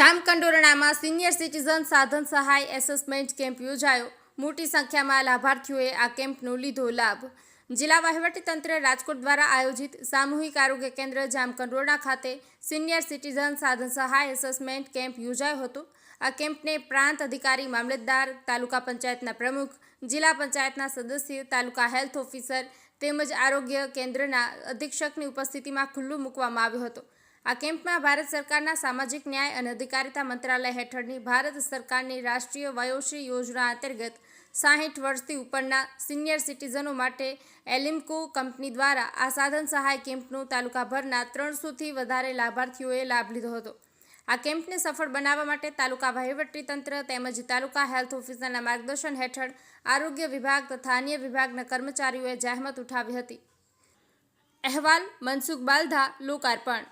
રાજકોટમાં senior citizen સાધન સહાય એસેસમેન્ટ કેમ્પ યોજાયો. મોટી સંખ્યામાં લાભાર્થીઓએ આ કેમ્પનો લીધો લાભ. જિલ્લા વહીવટીતંત્ર રાજકોટ દ્વારા આયોજિત સામૂહિક આરોગ્ય કેન્દ્ર જામકંડોરણા ખાતે સિનિયર સિટીઝન સાધન સહાય એસેસમેન્ટ કેમ્પ યોજાયો હતો. આ કેમ્પને પ્રાંત અધિકારી, મામલતદાર, તાલુકા પંચાયતના પ્રમુખ, જિલ્લા પંચાયતના સદસ્ય, તાલુકા હેલ્થ ઓફિસર તેમજ આરોગ્ય કેન્દ્રના અધિક્ષકની ઉપસ્થિતિમાં ખુલ્લું મૂકવામાં આવ્યો હતો. આ કેમ્પમાં ભારત સરકારના સામાજિક ન્યાય અને અધિકારિતા મંત્રાલય હેઠળની ભારત સરકારની રાષ્ટ્રીય વયોશ્રી યોજના અંતર્ગત સાહીઠ વર્ષથી ઉપરના સિનિયર સિટીઝનો માટે એલિમ્કો કંપની દ્વારા આ સાધન સહાય કેમ્પનો તાલુકાભરના ત્રણસોથી વધારે લાભાર્થીઓએ લાભ લીધો હતો. આ કેમ્પને સફળ બનાવવા માટે તાલુકા વહીવટીતંત્ર તેમજ તાલુકા હેલ્થ ઓફિસરના માર્ગદર્શન હેઠળ આરોગ્ય વિભાગ તથા અન્ય વિભાગના કર્મચારીઓએ જહેમત ઉઠાવી હતી. અહેવાલ મનસુખ બાલધા, લોકાર્પણ.